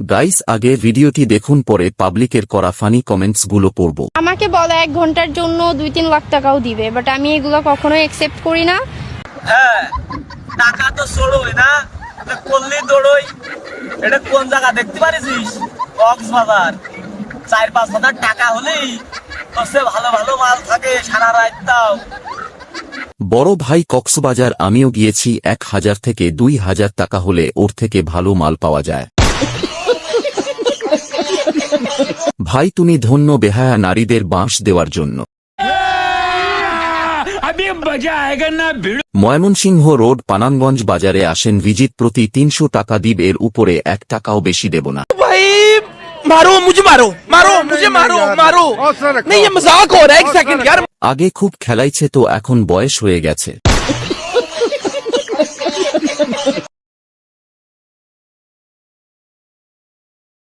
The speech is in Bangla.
গাইস আগে ভিডিওটি দেখুন পরে পাবলিকের করা ফানি কমেন্টসগুলো পড়ব। আমাকে বলে এক ঘণ্টার জন্য দুই তিন লাখ টাকাও দিবে বাট আমি এগুলো কখনোই অ্যাকসেপ্ট করি না। হ্যাঁ টাকা তো সরোই না এটা করলেই দৌড়ই? এটা কোন জায়গা দেখতে পারিস? কক্সবাজার। চার পাঁচ হাজার টাকা হলেই সে ভালো ভালো মাল থাকে সারা রাত তাও বড় ভাই কক্সবাজার আমিও গিয়েছি এক হাজার থেকে দুই হাজার টাকা হলে ওর থেকে ভালো মাল পাওয়া যায়। ভাই তুমি ধন্য বেহায়া নারীদের বাঁশ দেওয়ার জন্য। ময়মনসিংহ রোড পানানগঞ্জ বাজারে আসেন ভিজিট প্রতি তিনশো টাকা দিব এর উপরে এক টাকাও বেশি দেব না। আগে খুব খেলাইছে তো এখন বয়স হয়ে গেছে।